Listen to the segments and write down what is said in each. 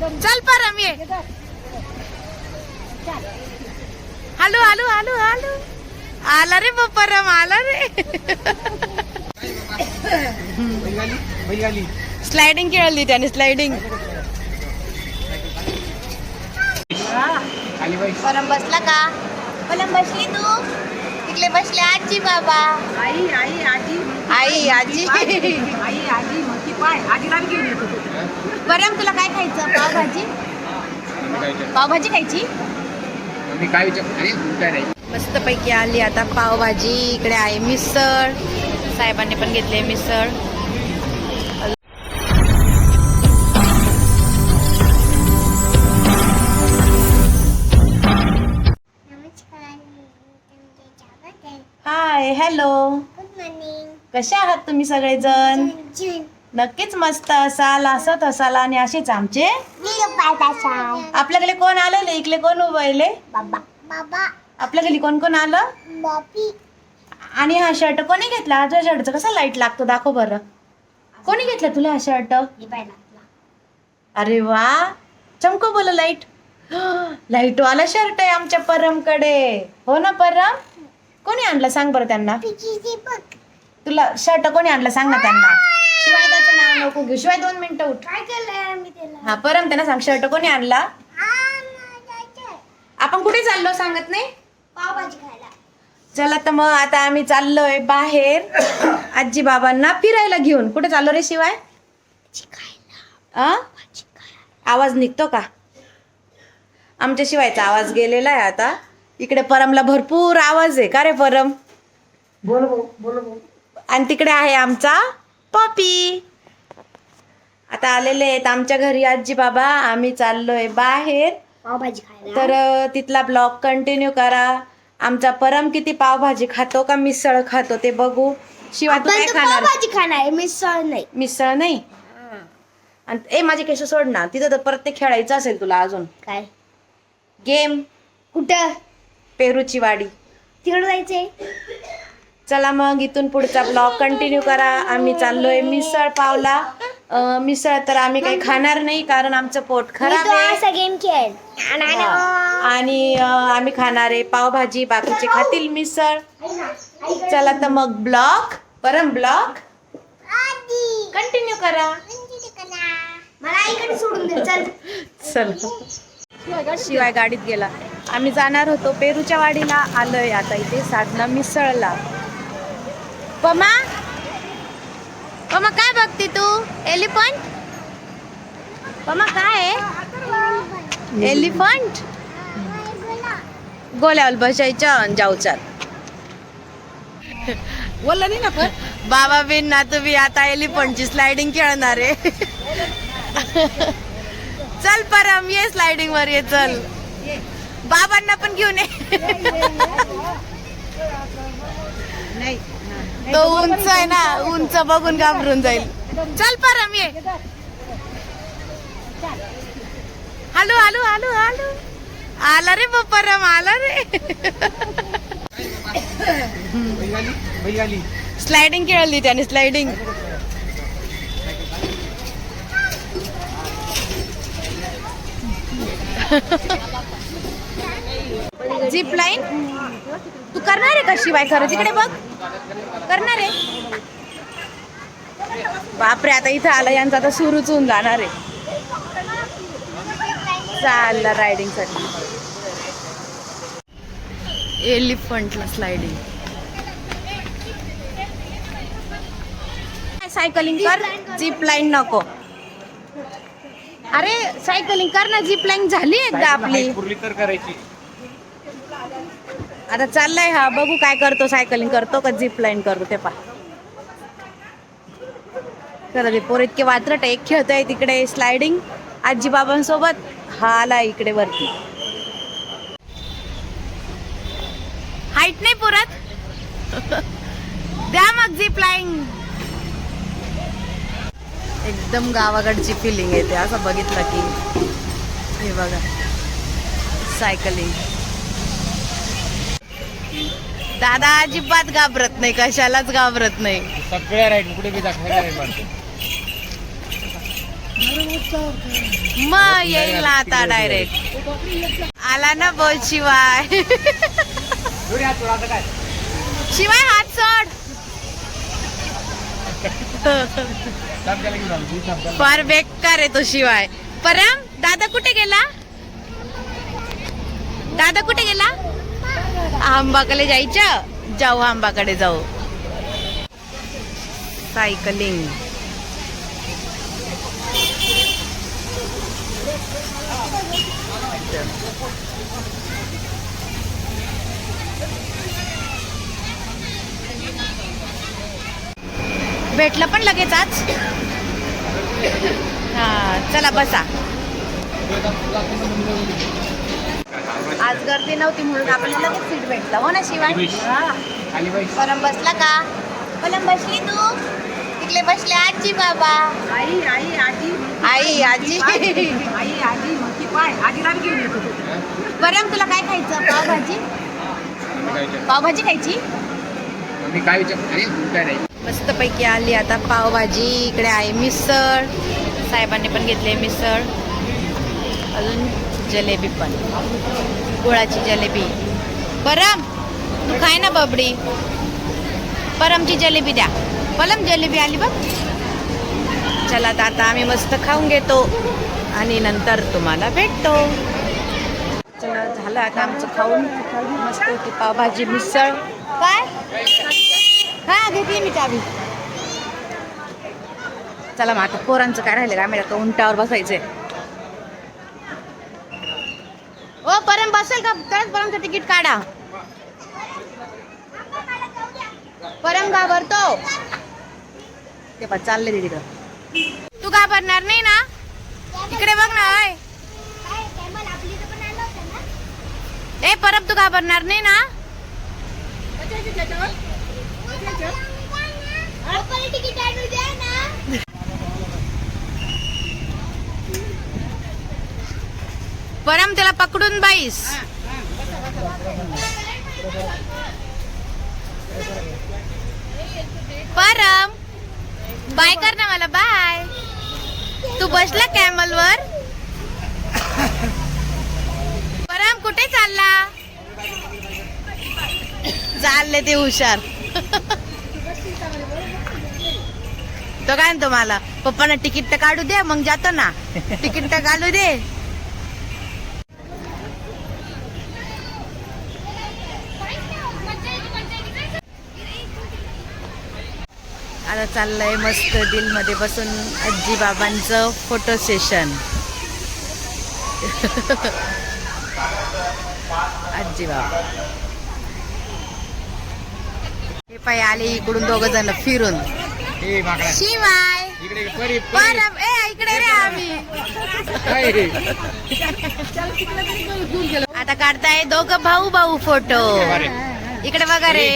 चल परम ये hello hello hello hello. आला रे बा परम आला रे। स्लायडिंग खेळली त्याने स्लायडिंग. परम बसला का? परम बसली तू? तिकडे बसले आजी बाबा. आई आई आजी आई आजी. आई आजी मोठी पाय. आजीला घेऊन येतो तो. परम तुला काय खायचं? पावभाजी? पावभाजी खायची? मी काय विचार अरे काय नाही. मस्त पैकी आली आता पावभाजी. इकडे आहे मिसळ. साहेबांनी पण घेतले misal. Hi hello good morning कसे आहात तुम्ही सगळेजण? नक्कीच मस्त असाल असत असाल आणि असेच आमचे. आपल्याकडे कोण आलेले इकडे कोण उभयले बाबा. बाबा. आपल्या घरी कोण कोण आलं? आणि हा शर्ट कोणी घेतला? हा शर्टचा कसा लाइट लागतो? दाखव बरं. कोणी घेतला तुला हा शर्ट अरे वा. चमको बोल लाइट लाइट वाला शर्ट आहे आमच्या परमकडे. हो ना परम? कोणी आणला सांग बरं त्यांना? तुला शर्ट कोणी आणला सांग ना त्यांना? शिवाय त्याचं नाव नको घेऊ. शिवाय दोन मिनिटं उठ. काय केलंय मी त्याला? हा परम त्यांना सांग शर्ट कोणी आणला? आपण कुठे चाललो सांगत नाही? पावभाजी खायला. चला तर मग आता आम्ही चाललोय बाहेर. आजी बाबांना फिरायला घेऊन. कुठे चाललो रे शिवाय? आवाज निघतो का? आमच्या शिवायचा आवाज गेलेला आहे आता. इकडे परमला भरपूर आवाज आहे. का रे परम? बोल बोल आणि तिकडे आहे आमचा पॉपी. आता आलेले आहेत आमच्या घरी आजी बाबा. आम्ही चाललोय बाहेर. पावभाजी खायला. तर तिथला ब्लॉग कंटिन्यू करा. आमचा परम किती पावभाजी खातो का मिसळ खातो ते बघू. शिवाय तू काय खाणार? पावभाजी खाणार मिसळ नाही. मिसळ नाही? आणि ए माझे केस सोड ना. तिथं तर परत ते खेळायचं असेल तुला अजून. काय? गेम कुठं? पेरूची वाडी. तिकडे जायचंय? चला मग इथून पुढचा ब्लॉग कंटिन्यू करा. आम्ही चाललोय मिसळ पावला. अ, मिसळ तर आम्ही काही खाणार नाही कारण आमचं पोट मी खराब तो आहे. असा गेम. आणि अ, आम्ही खाणार आहे पावभाजी. बाकीचे खातील मिसळ. चला तर मग ब्लॉग. परम ब्लॉग. कंटिन्यू करा. मला इकडे सोडून दे. चल. चल. शिवाय गाडीत गेला. आम्ही जाणार होतो पेरूच्या वाडीला आलोय आता इथे साधना मिसळला. पमा? पमा काय बघते तू? एलिफंट? पमा काय आहे? एलिफंट? गोल्यावर बसायच्या आणि बोलला नाही ना पण? बाबा बिन ना तुम्ही आता एलिफंटची स्लायडिंग खेळणार आहे. चल परम ये स्लायडिंग वर ये चल. बाबांना पण घेऊन ये. नाही. तो उंच आहे ना उंच बघून घाबरून जाईल. चल परम ये. Hello hello hello hello. आला रे परम आला रे. स्लायडिंग खेळली त्याने स्लायडिंग झिप लाईन तू करणार आहे का शिवाय खरं? तिकडे बघ. करणार आहे. बापरे आता इथं आलं यांचं आता सुरूच होऊन जाणार आहे. चालला रायडिंगसाठी. एलिफंटला स्लायडिंग सायकलिंग कर झिप लाईन नको. अरे सायकलिंग कर ना झिप लाईन झाली एकदा आपली. करायची. आता चाललाय हा बघू काय करतो सायकलिंग करतो का झिप लाईन करतो ते पा खरं पोर इतके वात्रट एक खेळत खेळतोय तिकडे स्लायडिंग आजी बाबांसोबत हा आला इकडे वरती. हाईट नाही पुरत. द्या मग झिप लाईन एकदम गावाकडची फिलिंग येते असं बघितलं की. हे बघा सायकलिंग दादा अजिबात घाबरत नाही कशालाच घाबरत नाही. सगळ्या राईड कुठे बी दाखवायला मारतो मग येईल ना आता डायरेक्ट आला ना बोल शिवाय. थोडी हात सोड, आता काय? शिवाय हात सोड. फार बेकार आहे तो शिवाय. परम दादा कुठे गेला? दादा कुठे गेला? आंबाकडे जायच्या जाऊ आंबाकडे जाऊ. सायकलिंग भेटलं पण लगेच आज? हा चला बसा. आज गर्दी नव्हती म्हणून आपल्याला लगेच सीट भेटलं. हो ना शिवाय? परम बसला का? परम बसली तू? तिकडे बसले आजी बाबा. आई आई आजी आई आजी. आई आजी मग पाय. आजीला घेऊन येतो. तो. परम तुला काय खायचं? पावभाजी? मी काय विचार- पावभाजी खायची? मी काय विचार अरे तू काय नाही मस्तपैकी आली आता पावभाजी. इकडे आहे मिसळ. साहेबांनी पण घेतली मिसळ. अजून जलेबी पण. गुळाची जलेबी. परम तू खाय ना बबडी. परमची जलेबी द्या. परम जलेबी आली बघ. चला तर आता आम्ही मस्त खाऊन घेतो आणि नंतर तुम्हाला भेटतो. चला झालं आता आमचं खाऊन. मस्त होती पावभाजी मिसळ. काय? हा घेतली मी चावी. चला मग आता पोरांचं काय राहिलं माहिती आता उंटावर बसायचंय. ओ परम बसेल का? तरच परमचं तिकीट काढा. परम घाबरतो. ते पण चालले तिकडं. तू घाबरणार नाही ना? इकडे बघ ना ओय. काय कॅमल आपली इथं पण आलं होतं ना ए परम तू घाबरणार नाही ना पप्पाला तिकीट आणू द्या ना परम त्याला पकडून बाईस. परम बाय कर ना मला बाय. तू बसला कॅमल वर? परम कुठे चालला? चालले ते हुशार. तो काय तुम्हाला मला पप्पाना तिकीट तर काढू दे मग जातो ना. तिकीट तर काढू दे. आता चाललंय मस्त दिलमध्ये बसून आजी बाबांचं फोटो सेशन आजी बाबा. हे पाय आले इकडून दोघ जण फिरून. शिवाय. इकडे ये, परी परी. परम ए इकडे रे आम्ही? आता काढताय दोघं भाऊ भाऊ फोटो इकडे बघा रे.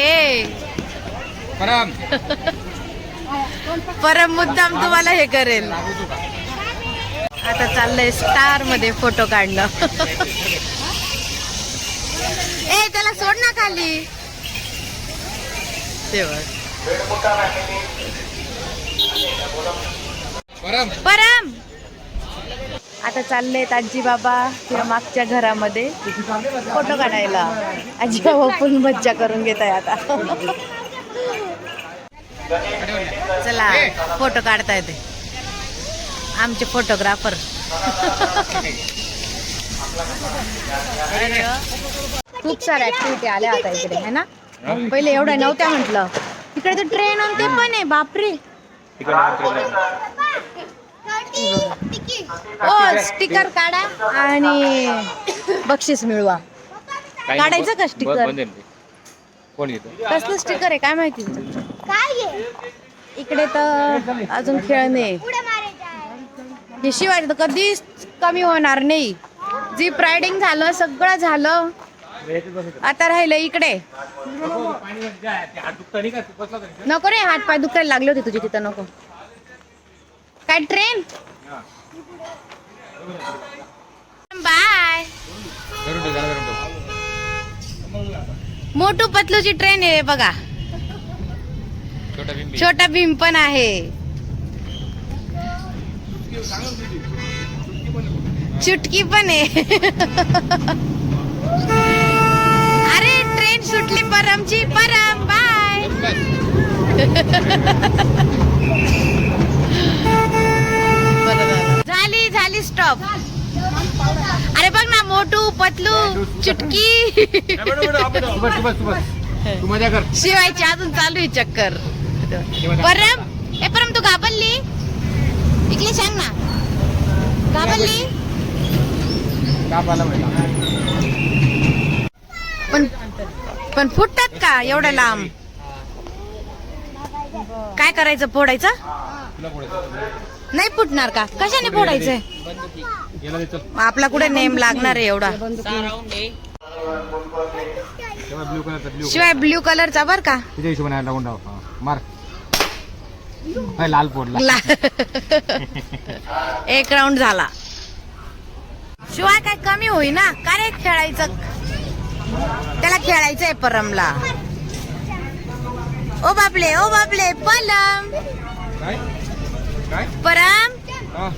परम मुद्दाम तुम्हाला हे करेल. आता चाललंय स्टारमध्ये फोटो काढणं. ए त्याला सोड ना खाली. परम परम. आता चाललंय आजी बाबा किंवा मागच्या घरामध्ये. फोटो काढायला. आजी बाबा फुल मज्जा करून घेत आहे आता. चला फोटो काढता येते. आमचे फोटोग्राफर. खूप साऱ्या ऍक्टिव्हिटी आल्या आता इकडे है ना? पहिले एवढ्या नव्हत्या म्हटलं. इकडे तर ट्रेन आणि ते पण आहे बापरे. ओ स्टिकर काढा आणि बक्षीस मिळवा. काढायचं का येतो? कसलं स्टिकर आहे काय माहिती? इकडे तर अजून खेळणे उड्या मारायच्या आहे. हे शिवाय तर कधीच कमी होणार नाही. जीप रायडिंग झालं सगळं झालं. आता राहिलं इकडे. नको रे हात पाय दुखायला लागले होते तुझे तिथं नको. काय ट्रेन बाय. मोटू पतलूची ट्रेन आहे बघा. छोटा भीम पण आहे. चुटकी पण आहे. अरे ट्रेन सुटली परमची परम बाय झाली झाली स्टॉप अरे बघ ना मोटू पतलू चुटकी. शिवायची अजून चालू आहे चक्कर. परम ए परम तू घाबरली? इकडे सांग ना. घाबरली? पण पण फुटतात का एवढ्या लांब? काय करायचं फोडायचं? नाही फुटणार का? कशाने फोडायचंय गेला. दे चल. आपला कुठे नेम लागणार आहे एवढा? शिवाय ब्ल्यू कलरचा बर का? तुझ्या हिशोबाने टाकून टाक हा, मार हाय, लाल पोडला ला- एक राऊंड झाला. शिवाय काय कमी होईना. का रे खेळायचं? त्याला खेळायचंय परमला. ओ बापले ओ बापले पलम काय? काय? परम. हा.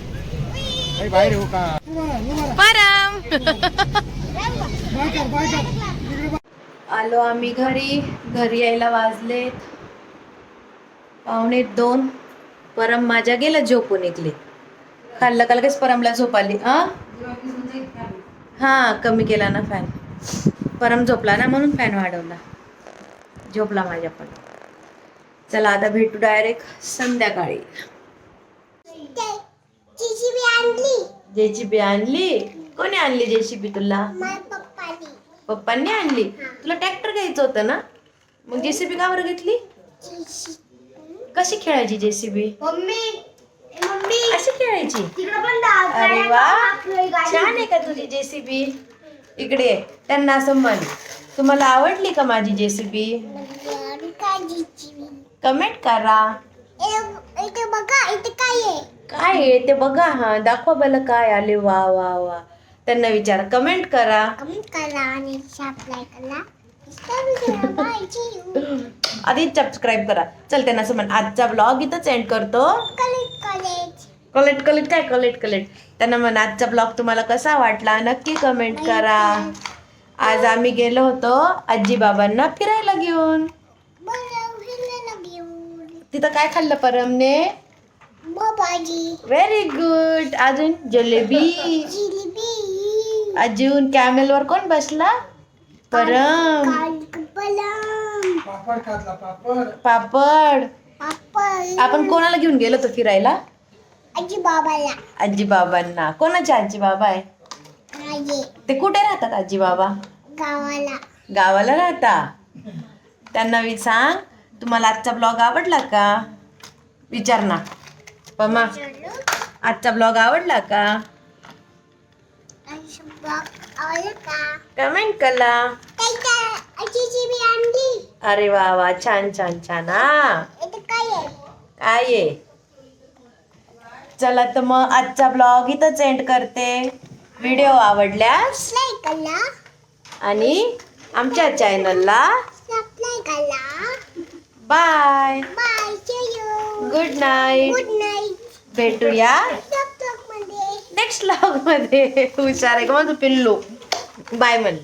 परम. आलो आम्ही घरी. घरी यायला वाजले पावणे दोन. परम माझ्या गेलं झोपून इकले खाल्लं का लगेच परमला झोप आली हा कमी केला ना फॅन परम झोपला ना म्हणून फॅन वाढवला. झोपला माझ्या पण. चला आता भेटू डायरेक्ट संध्याकाळी. जेसीबी आणली. कोणी आणली जेसीबी तुला? पप्पांनी. आणली? तुला ट्रॅक्टर घ्यायचं होतं ना? मग जेसीबी का बरं घेतली? कशी खेळायची जेसीबी? Mummy mummy. अशी खेळायची? तिकडे पण डाळ अरे वा. छान आहे का तुझी जेसीबी? इकडे. त्यांना असं म्हण. तुम्हाला आवडली का माझी जेसीबी? कमेंट करा. इथे बघा इथे काय आहे? काय आहे? ते बघा हा. दाखवा मला काय आले. वा वा वा. त्यांना विचारा. कमेंट करा. कमेंट करा आणि सबस्क्राईब करा. आधी सबस्क्राईब करा. चल त्यांना असं म्हण आजचा ब्लॉग इथंच एंड करतो. कलेक्ट कलेक्ट काय कलेक्ट कलेक्ट त्यांना म्हण आजचा ब्लॉग तुम्हाला कसा वाटला? नक्की कमेंट करा. आज आम्ही गेलो होतो आजी बाबांना फिरायला घेऊन. तिथं काय खाल्लं परमने? व्हेरी गुड अजून जलेबी. जिलेबी. अजून कॅमेलवर कोण बसला? परम कालकपलम पापड पापड. आपण कोणाला घेऊन गेलो होतो फिरायला? आजी बाबाला. आजी बाबांना. कोणाचे आजी बाबा आहे? ते कुठे राहतात आजी बाबा? गावाला. गावाला राहता. त्यांना वि सांग तुम्हाला आजचा ब्लॉग आवडला का? विचार ना. पम्मा आजचा ब्लॉग आवडला का? आवडलं का कमेंट करा. अरे वा वा छान छान छान. हा. काय आहे? चला तर मग आजचा ब्लॉग इथंच एंड करते. व्हिडिओ आवडल्यास आणि आमच्या चॅनलला bye good night good night भेटूया. नेक्स्ट लॉगमध्ये हुशार आहे का? माझं पिल्लू. बाय म्हण.